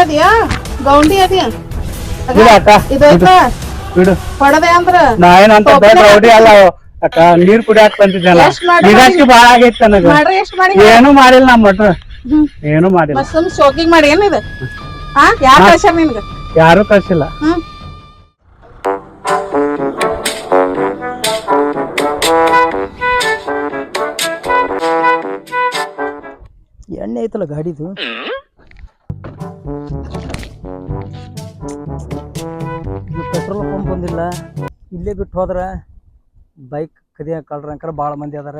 ಅದ್ಯಾ? ಗೌಂಡಿ ಅದ್ಯಾ? ಬಿಡು ಹೊಡದೆ ಅಂದ್ರ? ನಾ ಏನಂತ ರೌಡಿ ಅಲ್ಲ. ಅವ. ಅಕ್ಕ ನೀರ್ ಕುಡಿಯಾಕ ಬಂದಿದ್ದಲ್ಲ ಎಷ್ಟ್ ಮಾಡಿ ನಿರಾಶಿ ಬಾಳ ಆಗೈತ್ ನನಗ. ಮಾಡ್ರಿ ಎಷ್ಟ್ ಮಾಡಿ ಏನು ಮಾಡಿಲ್ಲ ನಮ್ಮ ಮಟ್ರ ಏನು ಮಾಡಿಲ್ಲ. ಮತ್ ಸುಮ್ ಶೋಕಿಂಗ್ ಮಾಡಿ ಏನಿದೆ? ಹಾ ಯಾರ ಕಳ್ಸ್ಯಾರ ನಿನ್ಗ? ಯಾರು ಕಳ್ಸಿಲ್ಲ. ಹ್ಮ್. ಐತಲ್ಲ ಗಾಡಿದು. ಇದು ಪೆಟ್ರೋಲ್ ಪಂಪ್ ಬಂದಿಲ್ಲ. ಇಲ್ಲೇ ಬಿಟ್ಟು ಹೋದ್ರೆ ಬೈಕ್ ಕದಿಯ ಕಳ್ರ ಅಂಕರ ಭಾಳ ಮಂದಿ ಅದಾರ.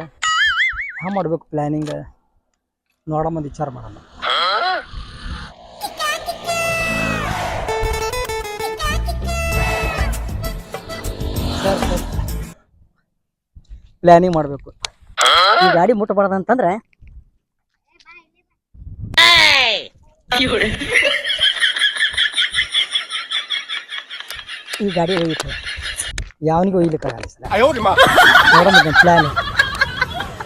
ಹಾ, ಮಾಡ್ಬೇಕು ಪ್ಲ್ಯಾನಿಂಗ್ ನೋಡೋ ಮಂದಿ ವಿಚಾರ ಮಾಡೋಣ. ಪ್ಲ್ಯಾನಿಂಗ್ ಮಾಡಬೇಕು. ಈ ಗಾಡಿ ಮುಟ್ಟಬಾರ್ದು ಅಂತಂದ್ರೆ ಈ ಗಾಡಿ ಹೋಗಿತ್ತು ಯಾವನಿಗೂ ಒಯ್ಲಿಕ್ಕಾಗಲ್ಲ ಸರ್ ನೋಡಮ್ಮ ಪ್ಲಾನ್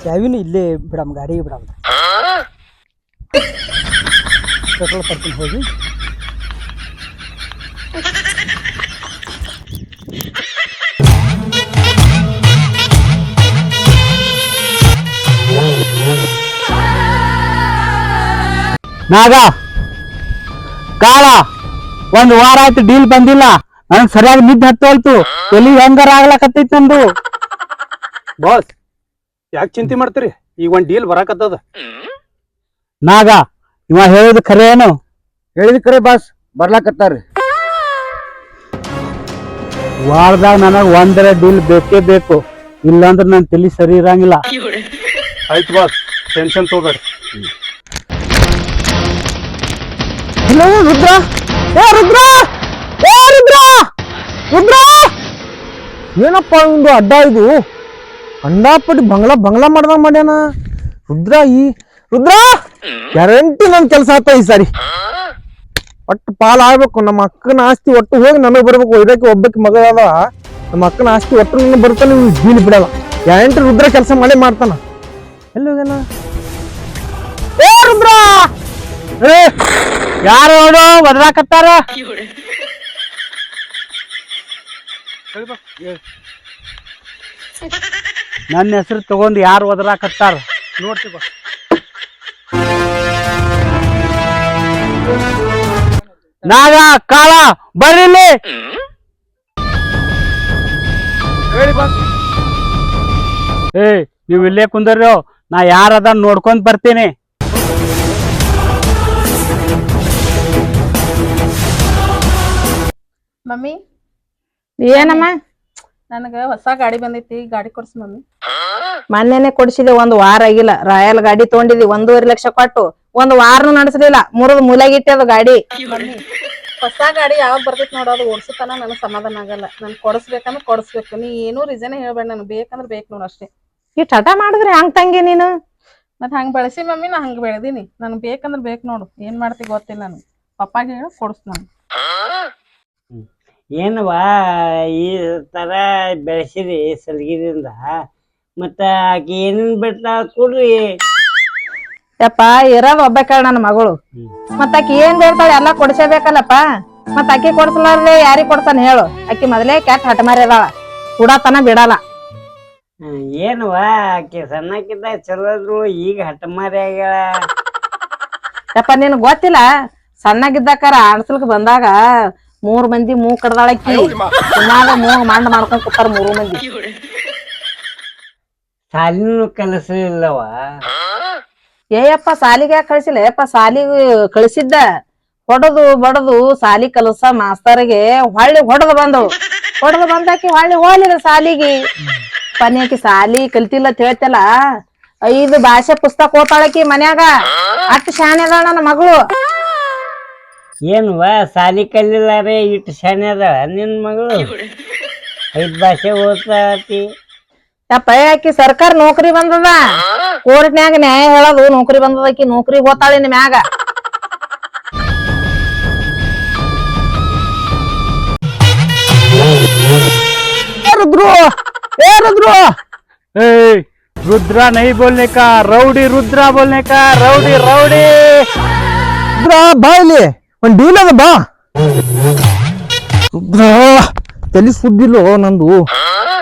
ಚಾವಿನೂ ಇಲ್ಲೇ ಬಿಡಮ್ಮ ಗಾಡಿಗೆ ಬಿಡಮ್ಮ ಪೆಟ್ರೋಲ್ ಪರ್ಕಿಂಗ್ ಹೋಗಿ ನಾಗ ಕಾಳ. ಒಂದ್ ವಾರ ಆಯ್ತು ಡೀಲ್ ಬಂದಿಲ್ಲ. ನನ್ ಸರಿಯಾಗಿ ನಿದ್ದೆ ಹತ್ತೋಲ್ತು. ಎಲ್ಲಿ ಹೆಂಗಾರ ಆಗ್ಲಕತ್ತೈತಿ ನಂದು? ಬಾಸ್ ಯಾಕೆ ಚಿಂತೆ ಮಾಡ್ತೀರಿ? ಈಗ ಒಂದ್ ಡೀಲ್ ಬರಾಕತ್ತದ. ನಾಗ ಇವ ಹೇಳಿದ ಖರೆ ಏನು? ಹೇಳಿದ ಖರೆ ಬಾಸ್ ಬರ್ಲಾಕತ್ತಾರ ವಾರದಾಗ ನನಗ್ ಒಂದರ ಡೀಲ್ ಬೇಕೇ ಬೇಕು. ಇಲ್ಲಾಂದ್ರೆ ನನ್ ತಲಿ ಸರಿ ಇರಂಗಿಲ್ಲ. ಆಯ್ತು ಬಾಸ್ ಟೆನ್ಷನ್ ತಗೋಬೇಡ್ರಿ. ಹಲೋ, ರುದ್ರ. ಏ ರುದ್ರ. ಏ, ರುದ್ರ. ರುದ್ರ. ಏನಪ್ಪ ಒಂದು ಅಡ್ಡ ಇದು? ಅಂಡಾಪಟ್ಟಿ ಬಂಗ್ಲಾ ಬಂಗ್ಲಾ ಮಾಡ್ದಂಗ ಮಾಡ್ಯಾನ? ರುದ್ರ, ಈ ರುದ್ರ. ಗ್ಯಾರಂಟಿ ನನ್ ಕೆಲಸ ಆತ ಈ ಸಾರಿ. ಒಟ್ಟು ಪಾಲ್ ನಮ್ಮ ಅಕ್ಕನ ಆಸ್ತಿ ಒಟ್ಟು ಹೋಗಿ ನನಗೆ ಬರ್ಬೇಕು. ಇದಕ್ಕೆ ಒಬ್ಬಕ್ಕೆ ಮಗ ಅದ ನಮ್ಮ ಅಕ್ಕನ ಆಸ್ತಿ ಒಟ್ಟು ನನಗೆ ಬರ್ತಾನೆ ಜೀನ್ ಬಿಡಲ್ಲ. ಗ್ಯಾರಂಟಿ ರುದ್ರ ಕೆಲಸ ಮಾಡೇ ಮಾಡ್ತಾನ. ಎಲ್ಲಿ ಹೋಗ್ಯಾನ? ಏ, ರುದ್ರ. ಯಾರು ನೋಡು, ಬದಲಾಕತ್ತಾರ? ನನ್ನ ಹೆಸರು ತಗೊಂಡ್ ಯಾರು ಒದರಾಕತ್ತಾರ ನೋಡ್ತೀವ ನಾಗ, ಕಾಳ ಬರ್ರಿಲ್ಲಿ ಏ ನೀವು ಇಲ್ಲೇ ಕುಂದರ್ರಿ, ನಾ ಯಾರದ ನೋಡ್ಕೊಂಡ್ ಬರ್ತೀನಿ. ಮಮ್ಮಿ? ಏನಮ್ಮ? ನನಗ ಹೊಸ ಗಾಡಿ ಬಂದೈತಿ ಗಾಡಿ ಕೊಡ್ಸ್ ಮಮ್ಮಿ. ಮೊನ್ನೆನೆ ಕೊಡ್ಸಿದೆ ಒಂದ್ ವಾರ ಆಗಿಲ್ಲ. ರಾಯಲ್ ಗಾಡಿ ತಗೊಂಡಿದ್ವಿ ಒಂದೂವರೆ ಲಕ್ಷ ಕೊಟ್ಟು. ಒಂದ್ ವಾರನು ನಡೆಸಲಿಲ್ಲ ಮುರಿದ್ ಮೂಲಾಗಿಟ್ಟೆ ಅದು ಗಾಡಿ. ಮಮ್ಮಿ ಹೊಸ ಗಾಡಿ ಯಾವಾಗ ಬರ್ತೈತಿ ನೋಡು ಅದು ಓಡಿಸುತ್ತಾನ ನನಗೆ ಸಮಾಧಾನ ಆಗಲ್ಲ. ನನ್ ಕೊಡಿಸ್ಬೇಕಂದ್ರೆ ಕೊಡಿಸ್ಬೇಕು. ನೀ ಏನೂ ರೀಸನ್ ಹೇಳ್ಬೇಡ ನನಗೆ ಬೇಕಂದ್ರೆ ಬೇಕು ನೋಡು ಅಷ್ಟೇ. ಈ ಟಟ ಮಾಡಿದ್ರೆ ಹಂಗ್ ತಂಗಿ ನೀನು? ಮತ್ ಹಂಗ ಬೆಳೆಸಿ ಮಮ್ಮಿ ನಾ ಹಂಗ ಬೆಳೆದೀನಿ. ನನ್ಗೆ ಬೇಕಂದ್ರೆ ಬೇಕು ನೋಡು. ಏನ್ ಮಾಡ್ತಿ ಗೊತ್ತಿಲ್ಲ ನನಗೆ. ಪಪ್ಪಾಗ ಹೇಳು ಕೊಡಿಸ್ ನಾನು ಏನವಾ ಈ ತರ ಬೆಳೆಸಿರಿ ಸಲಗಿರಿಂದ ಮತ್ತ ಆಕೆ ಏನೇನ್ ಬಿಟ್ಟ ಕೊಡ್ರಿ? ಯಪ್ಪ ಇರೋದ್ ಒಬ್ಬಾಕಳ ನನ್ನ ಮಗಳು. ಮತ್ತ ಆಕಿ ಏನ್ ಬೇಡ್ತಾಳೆ ಎಲ್ಲಾ ಕೊಡ್ಸೇಬೇಕಲ್ಲಪ್ಪ? ಮತ್ತ ಅಕ್ಕಿ ಕೊಡ್ಸಲಾರ್ದೆ ಯಾರಿಗ್ ಕೊಡ್ತಾನ ಹೇಳು. ಅಕ್ಕಿ ಮೊದಲೇ ಕೆಟ್ಟ ಹಠ ಮಾರಿದಾಳ ಕುಡತನ ಬಿಡಲ್ಲ. ಹ್ಮ್, ಏನವಾ ಆಕಿ ಸಣ್ಣಕ್ಕಿದ್ದ ಚಲೋ ಈಗ ಹಠಮಾರಿ ಆಗ್ಯಾಳ ಯಪ್ಪ ನಿನ್ ಗೊತ್ತಿಲ್ಲ ಸಣ್ಣಗಿದ್ದಕ್ಕಾರ ಅಣಸಲ್ಕ್ ಬಂದಾಗ ಮೂರ್ ಮಂದಿ ಮೂ ಕಡ್ದಾಳಕ್ಕಿ. ಸುಮಾರು ಮೂಗ್ ಮಂಡ್ ಮಾಡ್ಕೊಂಡ್ ಕೂತಾರ ಮೂರು ಮಂದಿ. ಸಾಲಿನೂ ಕಲಿಸಲಿಲ್ಲವ ಏಯಪ್ಪ ಸಾಲಿಗೆ ಯಾಕೆ ಕಳ್ಸಿಲ್ಲ? ಯಪ್ಪ ಸಾಲಿಗೆ ಕಳಿಸಿದ್ದ. ಹೊಡೆದು ಬಡದು ಸಾಲಿ ಕಲಸ ಮಾಸ್ತರಿಗೆ ಹೊಳ್ಳಿ ಹೊಡೆದು ಬಂದವು ಹೊಡೆದು ಬಂದಾಕಿ ಹೊಳ್ಳಿ ಹೋಲಿಲ್ಲ ಸಾಲಿಗೆ. ಪನ್ಯಾಕಿ ಸಾಲಿ ಕಲ್ತಿಲ್ಲ ಅಂತ ಹೇಳ್ತಲ್ಲ. ಐದು ಭಾಷೆ ಪುಸ್ತಕ ಓದ್ತಾಳಕಿ ಮನ್ಯಾಗ. ಅಷ್ಟು ಶಾಣೆ ಅದಾಳ ನನ್ನ ಮಗಳು. ಏನ್ವಾ ಸಾಲಿ ಕಲಿಲಾರೆ ಇಟ್ಟು ಶಾನೆ ಅದ ನಿನ್ನ ಮಗಳು? ಐದು ಭಾಷೆ ಓದ್ತಾತಿ ತಪ್ಪ ಆಕಿ ಸರ್ಕಾರ ನೌಕರಿ ಬಂದದ? ಕೋರ್ಟ್ನ್ಯಾಗ ನ್ಯಾಯ ಹೇಳೋದು ನೌಕರಿ ಬಂದದ ಆಕಿ ನೌಕರಿ ಓದ್ತಾಳೆ ನಿಮ್ ಮ್ಯಾಗ. ರುದ್ರು ಏ ಏ ರುದ್ರ ನೈ ಬೋಲ್ನೆ ರೌಡಿ ರುದ್ರ ಬೋಲ್ನೆ ರೌಡಿ ರೌಡಿ. ರುದ್ರ ಬಾಯ್ಲಿ. ಒಂದ್ ಡೀಲ್ ಅದ ಬಾ. ತಲಿ ಸುದ್ದಿಲ್ಲೋ ನಂದು.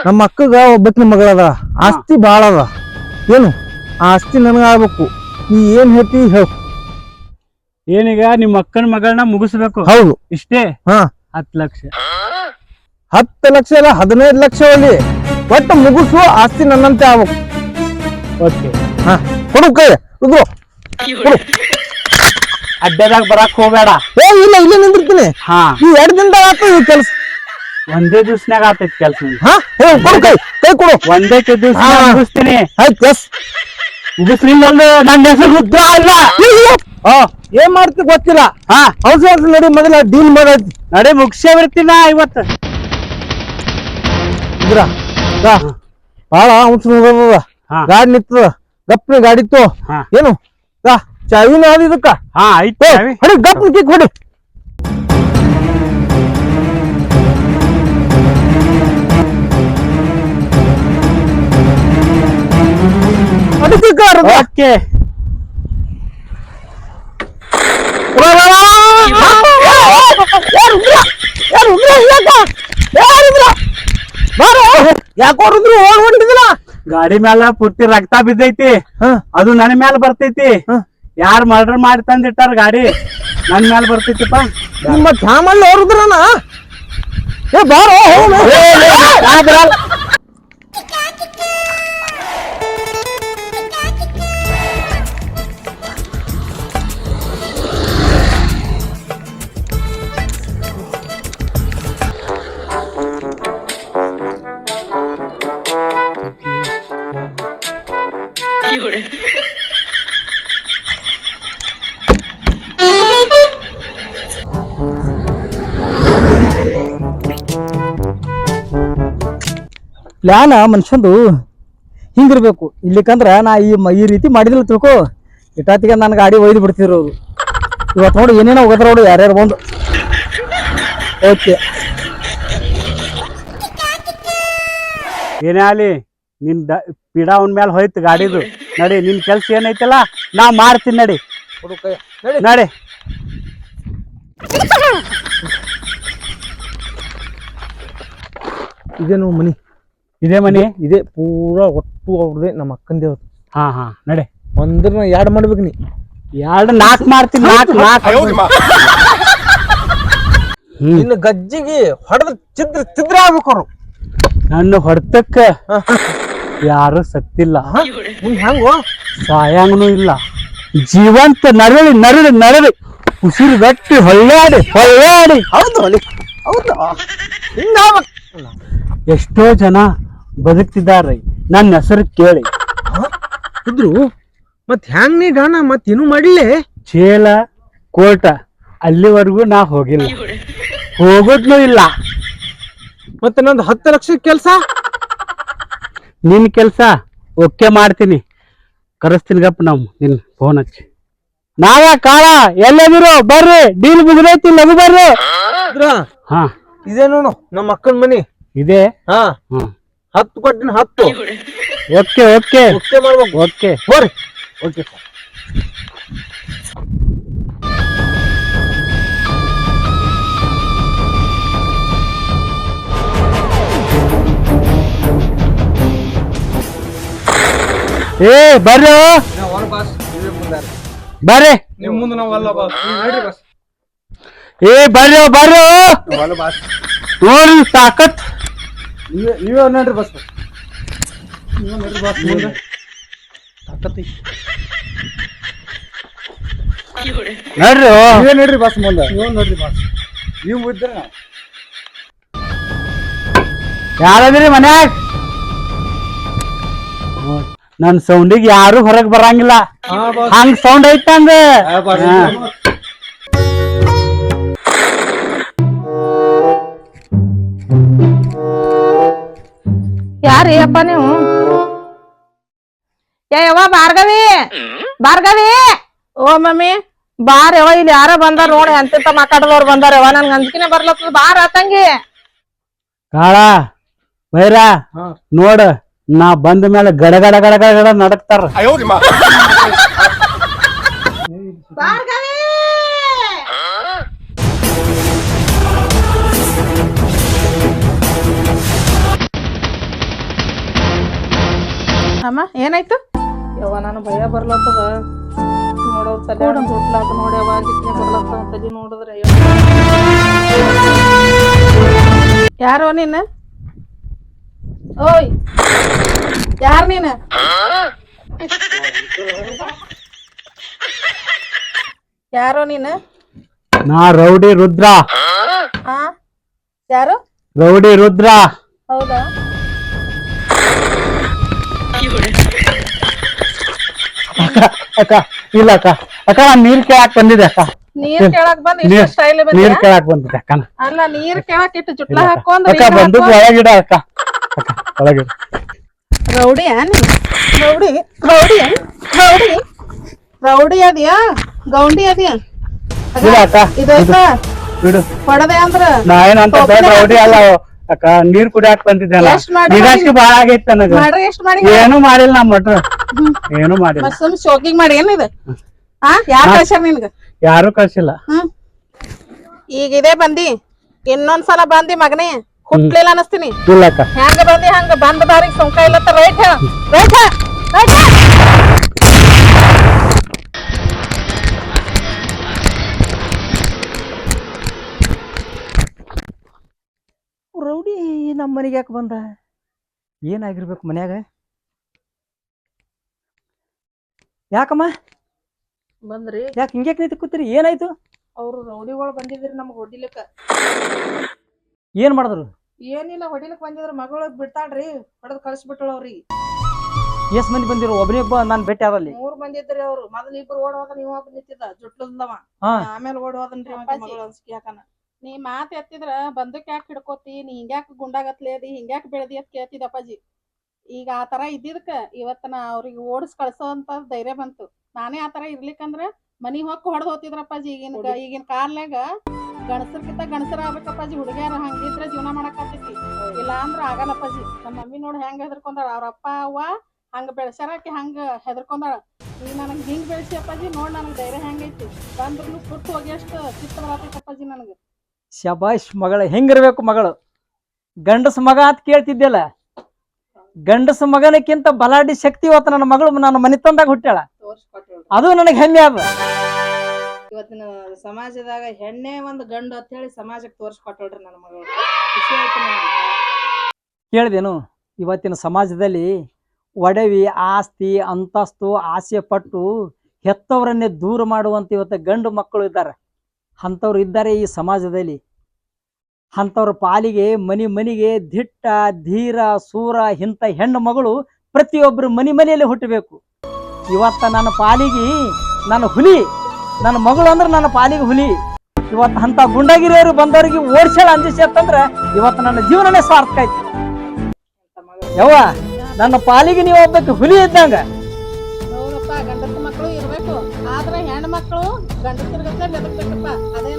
ನಮ್ಮ ಅಕ್ಕಗ ಒಬ್ಬಕ್ಕಿನ ಮಗಳದ. ಆಸ್ತಿ ಬಾಳ ಅದ. ಏನು? ಆ ಆಸ್ತಿ ನನಗ ಆಗ್ಬೇಕು ನೀ ಏನ್ ಹೇಳ್ತಿ ಹೇಳು. ಏನೀಗ ನಿಮ್ಮ ಅಕ್ಕನ ಮಗಳನ್ನ ಮುಗಿಸ್ಬೇಕು. ಹೌದು. ಇಷ್ಟೇ? ಹಾ. ಹತ್ತು ಲಕ್ಷ. ಹತ್ತು ಲಕ್ಷ ಅಲ್ಲ ಹದಿನೈದು ಲಕ್ಷ ಅಲ್ಲಿ ಒಟ್ಟು ಮುಗಿಸು ಆಸ್ತಿ ನನ್ನಂತೆ ಆಗ್ಬೇಕು. ಓಕೆ. ಹಾ. ಕೊಡು ಕೈ. ರುದ್ರು ಅಡ್ಡದಾಗ ಬರಾಕ್ ಹೋಗ್ಬೇಡ. ಏ ಇಲ್ಲ ಇಲ್ಲ ನಿಂದಿರ್ತೀನಿ. ಹಾ. ಈ ಎರಡು ದಿನದಾಗ ಆತ ಈ ಕೆಲಸ. ಒಂದೇ ದಿವ್ಸನಾಗ ಆತೈತಿ ಕೆಲ್ಸ ಹಾ ಹೇ ಕೊಡು ಕೈ ಕೈ ಕೊಡು. ಒಂದೇ ದಿವ್ಸ ಹಾ. ಮುಗಿಸ್ತೀನಿ. ಆಯ್ತು ಎಸ್ ಮುಗಿಸ್ಲಿಲ್ಲ ಅಂದ್ರೆ ನನ್ನ ಹೆಸರು ರುದ್ರ ಅಲ್ಲ. ಹಾ. ಏನ್ ಮಾಡ್ತಿ ಗೊತ್ತಿಲ್ಲ. ಹಾ. ಅವಸರ ನಡಿ ಮೊದಲ ಡೀಲ್ ಮಾಡೋದು ನಡೆ ಮುಗಿಸೇ ಬರ್ತೀನ ಇವತ್ತು. ಇದ್ರ ಬಾ. ಬಾಳ ಹೋಗೋದ ಹಾ. ಗಾಡಿ ನಿಂತದ. ಗಪ್ನ ಗಾಡಿ ಇತ್ತು. ಹಾ. ಏನು? ಬಾ. ಚಾವಿನ ಅದ ಇದಕ್ಕ? ಹಾ ಆಯ್ತು ಏ, ಹೊಡಿ ಗಪ್ ಕಿಕ್ ಹೊಡಿ. ಓಕೆ. ಯಾಕ? ರುದ್ರ. ಓಡ್ ಹೊಂಟಿದಿಲ್ಲ ಗಾಡಿ ಮ್ಯಾಲ ಪುಟ್ಟಿ ರಕ್ತ ಬಿದ್ದೈತಿ. ಅದು ನನ್ನ ಮ್ಯಾಲ ಬರ್ತೈತಿ. ಯಾರ್ ಮರ್ಡರ್ ಮಾಡಿ ತಂದಿಟ್ಟಾರ ಗಾಡಿ? ನನ್ ಮ್ಯಾಲ ಬರ್ತಿತ್ತಪ್ಪ. ನಿಮ್ಮ ಠಾಮಲ್ಲಿ ಹೊರದ್ರನ ಏ ಬಾರೋ. ನಾ ಬರಲ್ಲ. ಪ್ಲಾನ್ ಮನುಷ್ಯಂದು ಹಿಂಗಿರ್ಬೇಕು. ಇಲ್ಲಿಕಂದ್ರ ನಾ ಈ ಈ ರೀತಿ ಮಾಡಿದಿಲ್ಲ ತಿಳ್ಕೊ. ಇಟಾತಿಗೆ ನನ್ನ ಗಾಡಿ ಒಯ್ದು ಬಿಡ್ತಿದ್ರು ಅವರು. ಇವತ್ತು ನೋಡಿ ಏನೇನೋ ಹೋಗದ್ರ ನೋಡು ಯಾರ್ಯಾರು ಬಂದು. ಓಕೆ. ಏನೇ ಆಲಿ ನಿನ್ ದ- ಪಿಡ ಅವನ್ ಮ್ಯಾಲ ಹೋಯ್ತು ಗಾಡಿದು. ನಡಿ ನಿನ್ ಕೆಲ್ಸ ಏನೈತಲ್ಲ ನಾ ಮಾಡ್ತೀನಿ ನಡಿ. ನಡಿ. ಇದೇನು ಮನಿ? ಇದೇ ಮನೆ? ಇದೇ ಪೂರಾ ಒಟ್ಟು ಅವ್ರದೇ ನಮ್ಮ ಅಕ್ಕನ ದೇವ್ರ. ಹಾ ಹಾ. ನಡೆ. ಒಂದ್ರ ಎರಡು ಮಾಡ್ಬೇಕು ನೀ. ಎರಡು ನಾಲ್ಕು ಮಾಡ್ತೀನಿ ನಾಲ್ಕು ನಾಲ್ಕು ಇನ್ನು ಗಜ್ಜಿಗೆ ಹೊಡೆದ ಚಿದ್ರ ಚಿದ್ರ ಆಗ್ಬೇಕು ಅವ್ರು. ನನ್ನ ಹೊಡ್ತಕ್ಕ ಯಾರು ಸತ್ತಿಲ್ಲ ಹೆಂಗೋ? ಸಾಯಂಗನೂ ಇಲ್ಲ. ಜೀವಂತ ನರಳಿ ನರಳಿ ನರಳಿ. ಉಸಿರು ಗಟ್ಟಿ ಹೊಳ್ಳಾಡಿ ಹೊಳ್ಳಾಡಿ. ಹೌದು ಹೌದು. ಎಷ್ಟೋ ಜನ ಬದುಕ್ತಿದ್ದಾರೆ. ನನ್ನ ಹೆಸರು ಕೇಳಿ. ಇದ್ರು? ಮತ್ ಹ್ಯಾಂಗ್ ನೀ ಗಾನ ಮತ್ ಏನು ಮಾಡ್ಲಿ? ಚೇಲ ಕೋಟ ಅಲ್ಲಿವರೆಗೂ ನಾ ಹೋಗಿಲ್ಲ. ಹೋಗೋದ್ನು ಇಲ್ಲ. ಮತ್ತೆ ನಂದು ಹತ್ತು ಲಕ್ಷ ಕೆಲಸ? ನಿನ್ ಕೆಲಸ ಓಕೆ ಮಾಡ್ತೀನಿ. ಕರೆಸ್ತೀನಿ ಗಪ್ಪ ನಾವು ನಿನ್ ಫೋನ್ ಹಚ್ಚಿ. ನಾವ ಕಾಳ? ಎಲ್ಲದಿರು ಬರ್ರಿ. ಡೀಲ್ ಮುಗಿದೈತಿ ಲಘು ಬರ್ರಿ. ಹಾ. ಇದೇನು ನಮ್ಮ ಅಕ್ಕನ ಮನಿ. ಇದೆ? ಹಾ. ಹ್ಮ್. ಹತ್ತು ಕೊಟ್ಟಿನ ಹತ್ತು. ಓಕೆ ಓಕೆ ಓಕೆ ಮಾಡ್ಬೇಕು. ಓಕೆ ಹೋರಿ ಓಕೆ ಏ ಬರ್ರಿ ಬರ್ರಿ. ನಿಮ್ ಮುಂದೆ ನಾವಲ್ಲ ಬಾಸ್. ನೀವ್ ನಡ್ರಿ ಬಾಸ್. ಏ ಬರ್ರಿ ಬರ್ರಿ ನಾವಲ್ಲ ಬಾಸ್. ನೋಡ್ರಿ ತಾಕತ್. ನೀವೇ ನೀವೇ ನಡ್ರಿ ಬಸ್ ನೀವೇ ನಡ್ರಿ ಬಸ್ ಮುಂದೆ. ನೋಡ್ರಿ. ನೀವೇ ನೋಡ್ರಿ ಬಸ್ ಮುಂದೆ. ನೀವೇ ನೋಡ್ರಿ ಬಸ್ ನೀವು ಇದ್ರೆ ನಾವು. ಯಾರದ್ರಿ ಮನ್ಯಾಗ? ನನ್ ಸೌಂಡಿಗೆ ಯಾರು ಹೊರಗ್ ಬರಂಗಿಲ್ಲ. ಹಂಗ ಸೌಂಡ್ ಐತಂದ. ಯಾರಿ ಅಪ್ಪ ನೀವು. ಏ ಯವ್ವ ಭಾರ್ಗವಿ. ಭಾರ್ಗವಿ. ಓ ಮಮ್ಮಿ. ಬಾರ್ ಯವ ಇಲ್ಲಿ ಯಾರೋ ಬಂದಾರ ನೋಡಿ ಅಂತ ಮಾತಾಡದವ್ರು ಬಂದಾರ ಯವ ನನ್ಗೆ ಅಂಜಿಕಿನ ಬರ್ಲತ್ತದ ಬಾರ್ ಆತಂಗಿ. ಕಾಳ ಬೈರ ನೋಡ ನಾ ಬಂದ ಮೇಲೆ ಗಡಗಡ ಗಡಗಡ ಗಡ ಗಡ ಗಡ ನಡಕ್ತಾರ ಅಮ್ಮ ಏನಾಯ್ತು? ಯವ್ವ ನಾನು ಭಯ ಬರ್ಲತ್ತದ. ನೋಡೋ ತಲೆ ಹುಟ್ಲಾಕ ನೋಡ್ಯವ ಜಿಕ್ನೆ ಬರ್ಲತ್ತ ತಲೆ ನೋಡಿದ್ರೆ ಯಾರು ನೀನು? ಓಯ್ ಯಾರು ನೀನು? ಯಾರೋ ನೀನು? ನಾ ರೌಡಿ ರುದ್ರ. ಆ ಯಾರು? ರೌಡಿ ರುದ್ರ. ಹೌದಾ? ಅಕ್ಕ ಇಲ್ಲ ಅಕ್ಕ. ಅಕ್ಕ ನಾನ್ ನೀರ್ ಕೇಳಾಕ್ ಬಂದಿದೆ ಅಕ್ಕ. ನೀರ್ ಕೇಳಕ್ ಬಂದ್ ಇಷ್ಟ ಸ್ಟೈಲ್ ನೀರ್ ಕೇಳಾಕ್ ಬಂದಿದೆ ಅಕ್ಕ ಅಲ್ಲ ನೀರ್ ಕೇಳಕ್ ಇಟ್ಟು ಜುಟ್ಲ ಅಕ್ಕ. ಹಾಕೊಂಡ್ ಅಕ್ಕ ಬಂದು ಒಳಗಿಡ ಅಕ್ಕ. ಅಕ್ಕ ಒಳಗಿಡ. Rowdy rowdy rowdy rowdy rowdy ಅದ್ಯಾ? ಗೌಂಡಿ ಅದ್ಯಾ? ಇಲ್ಲ ಅಕ್ಕ. ಇದೈತ? ಬಿಡು ಹೊಡದೆ ಅಂದ್ರ ನಾ ಏನಂತ ರೌಡಿ ಅಲ್ಲ ಅಕ್ಕ ನೀರ್ ಕುಡಿಯಾಕ್ ಬಂದಿದ್ದೆಲ್ಲ ಎಷ್ಟ್ ನಿರಾಶೆ ಬಾಳ ಆಗೈತ್ ನನಗ. ಮಾಡ್ರಿ ಎಷ್ಟ್ ಮಾಡಿ ಏನು ಮಾಡಿಲ್ಲ ನಮ್ಮ ಮಟ್ರ. ಏನು ಮಾಡಿಲ್ಲ. ಮತ್ ಸುಮ್ ಶೋಕಿಂಗ್ ಮಾಡಿ ಹಾ ಯಾರ್ ಕಳ್ಸ್ಯಾರ ನಿನ್ಗ? ಯಾರು ಕಳ್ಸಿಲ್ಲ. ಹ್ಮ್. ಈಗ ಇದೇ ಬಂದಿ ಇನ್ನೊಂದ್ಸಲ ಬಂದಿ ಮಗನೇ. ಹುಟ್ಲಿಲ್ಲ ಅನಸ್ತೀನಿ. ಹ್ಯಾಂಗ ಹೆಂಗ ಬಂದಿ ಹಂಗ ಬಂದ ದಾರಿಗೆ ಸುಂಕ ಇಲ್ಲ ರೈಟ್ ರೈಟ್ ರೈಟ್ ನಮ್ಮ ಮನೆಗೆ ಯಾಕೆ ಬಂದ? ಏನಾಗಿರ್ಬೇಕು ಮನ್ಯಾಗ? ಯಾಕಮ್ಮ? ಬಂದ್ರಿ. ಯಾಕೆ ಹಿಂಗ್ಯಾಕೆ ನಿಂತು ಕೂತ್ರಿ? ಏನಾಯ್ತು? ಅವ್ರು ರೌಡಿಗಳು ಬಂದಿದ್ರಿ ನಮ್ಗೆ ಹೊಡಿಲಿಕ್ಕ. ಏನ್ ಮಾಡಿದ್ರು? ಏನಿಲ್ಲ ಹೊಡಿಲಿಕ್ ಬಂದಿದ್ರು. ಮಗಳ ಬಿಡ್ತಾಳ್ರಿ. ಹೊಡೆದ್ ಕಳ್ಸಿಬಿಟ್ಟಳ ಅವ್ರಿ. ಎಷ್ಟ್ ಮಂದಿ ಬಂದಿರೋ? ಒಬ್ಬನೇ ಒಬ್ಬ ನಾನು ಭೇಟಿ ಆದಲ್ಲಿ? ಮೂರ್ ಮಂದಿ ಇದ್ರಿ ಅವ್ರು. ಮೊದಲ ಇಬ್ರು ಓಡ್ ಹೋದ ನೀವ್ ಒಬ್ಬ ನಿಂತಿದ್ದ. ಜುಟ್ಲದವ. ಹಾ. ಆಮೇಲೆ ಓಡ್ ಹೋದನ್ರಿ ಮಗಳು ಅನ್ಸ್ಕಿ ನೀ ಮಾತ್ ಎತ್ತಿದ್ರ ಬಂದಕ್ ಯಾಕೆ ಹಿಡ್ಕೋತಿ? ನೀ ಹಿಂಗ್ಯಾಕ್ ಗುಂಡಾಗತ್ಲೇ ಅದಿ? ಹಿಂಗ್ಯಾಕ್ ಬೆಳ್ದಿ ಅಂತ ಕೇಳ್ತಿದ್ದ ಅಪ್ಪಾಜಿ. ಈಗ ಆ ತರ ಇದ್ದಿದ್ಕ ಇವತ್ತ ನಾ ಅವ್ರಿಗೆ ಓಡಿಸ್ ಕಳ್ಸೋ ಅಂತ ಧೈರ್ಯ ಬಂತು. ನಾನೇ ಆ ತರ ಇರ್ಲಿಕ್ಕಂದ್ರ ಮನಿ ಹೊಕ್ಕ ಹೊಡೆದ್ ಹೋತಿದ್ರಪ್ಪಾಜಿ ಈಗಿನ ಈಗಿನ ಕಾಲ್ನಾಗ ಗಣಸರ್ಕಿಂತ ಗಣಸರ ಆಗ್ಬೇಕಪ್ಪಾಜಿ ಹುಡುಗ್ಯಾರ ಹಂಗಿದ್ರ ಜೀವನ ಮಾಡಕ್ ಇಲ್ಲಾಂದ್ರ ಇಲ್ಲ ಅಂದ್ರ ಆಗಲ್ಲಪ್ಪಾಜಿ ನಮ್ಮ ಮಮ್ಮಿ ನೋಡಿ ಹೆಂಗ ಹೆದರ್ಕೊಂಡಾಳ. ಅವ್ರ ಅಪ್ಪ ಅವ್ವ ಹಂಗ ಬೆಳ್ಸ್ಯಾರಕ್ಕೆ ಹಂಗ ಹೆದರ್ಕೊಂಡಾಳ. ಈಗ ನನಗ್ ಹಿಂಗ್ ಬೆಳೆಸಿ ಅಪ್ಪಾಜಿ ನೋಡ್ ನನಗ್ ಧೈರ್ಯ ಹೆಂಗೈತಿ. ಬಂದ್ರು ಸುಟ್ಟು ಹೋಗಿ ಅಷ್ಟು ಚಿತ್ತ ಬರತೈತಿ ಅಪ್ಪಾಜಿ ನನಗ. ಶಬಾಷ್ ಮಗಳ ಹೆಂಗಿರ್ಬೇಕು ಮಗಳು? ಗಂಡಸ ಮಗ ಅಂತ ಕೇಳ್ತಿದ್ದೆಲ್ಲ ಗಂಡಸ ಮಗನಕ್ಕಿಂತ ಬಲಾಢ್ಯ ಶಕ್ತಿ ಇವತ್ತು ನನ್ನ ಮಗಳು ನನ್ನ ಮನೆತಂದಾಗ ಹುಟ್ಟಾಳ ತೋರ್ಸ್ಕೊಟ್ರು ಅದು ನನಗೆ ಹೆಮ್ಮೆ ಅದ ಇವತ್ತಿನ ಸಮಾಜದಾಗ ಹೆಣ್ಣೆ ಒಂದು ಗಂಡು ಅಂತ ಹೇಳಿ ಸಮಾಜಕ್ಕೆ ತೋರಿಸ್ಕೊಟ್ಟಳ್ರಿ ನನ್ನ ಮಗಳು. ಖುಷಿ ಆಯ್ತು ಕೇಳಿದೆನು? ಇವತ್ತಿನ ಸಮಾಜದಲ್ಲಿ ಒಡವಿ ಆಸ್ತಿ ಅಂತಸ್ತು ಆಸೆ ಪಟ್ಟು ಹೆತ್ತವರನ್ನೇ ದೂರ ಮಾಡುವಂತ ಇವತ್ತು ಗಂಡು ಮಕ್ಕಳು ಇದ್ದಾರೆ. ಅಂಥವ್ರು ಇದ್ದಾರೆ ಈ ಸಮಾಜದಲ್ಲಿ. ಅಂಥವ್ರ ಪಾಲಿಗೆ, ಮನಿ ಮನಿಗೆ ದಿಟ್ಟ, ಧೀರ, ಸೂರ, ಇಂಥ ಹೆಣ್ಣು ಮಗಳು ಪ್ರತಿಯೊಬ್ಬರು ಮನಿ ಮನೆಯಲ್ಲಿ ಹುಟ್ಟಬೇಕು. ಇವತ್ತ ನನ್ನ ಪಾಲಿಗೆ ನನ್ನ ಹುಲಿ, ನನ್ನ ಮಗಳು ಅಂದ್ರೆ ನನ್ನ ಪಾಲಿಗೆ ಹುಲಿ. ಇವತ್ತು ಅಂಥ ಗುಂಡಗಿರಿಯವರು ಬಂದವರಿಗೆ ಓಡಿಸ್ಯಾಳ ಅಂಜಿಸಿ ಅಂತಂದ್ರೆ ಇವತ್ತು ನನ್ನ ಜೀವನನೇ ಸಾರ್ಥಕ ಐತಿ. ಯವ್ವ, ನನ್ನ ಪಾಲಿಗೆ ನೀವು ಒಬ್ಬಕ್ಕೆ ಹುಲಿ ಇದ್ದಂಗ. ಮಕ್ಕಳು ಇರಬೇಕು. ಆದ್ರೆ ಹೆಣ್ಣು ಮಕ್ಕಳು ಗಂಡಸರ ಗತ್ಲೆ ಬೆದಕ್ಬೇಕಪ್ಪ ಅದೇ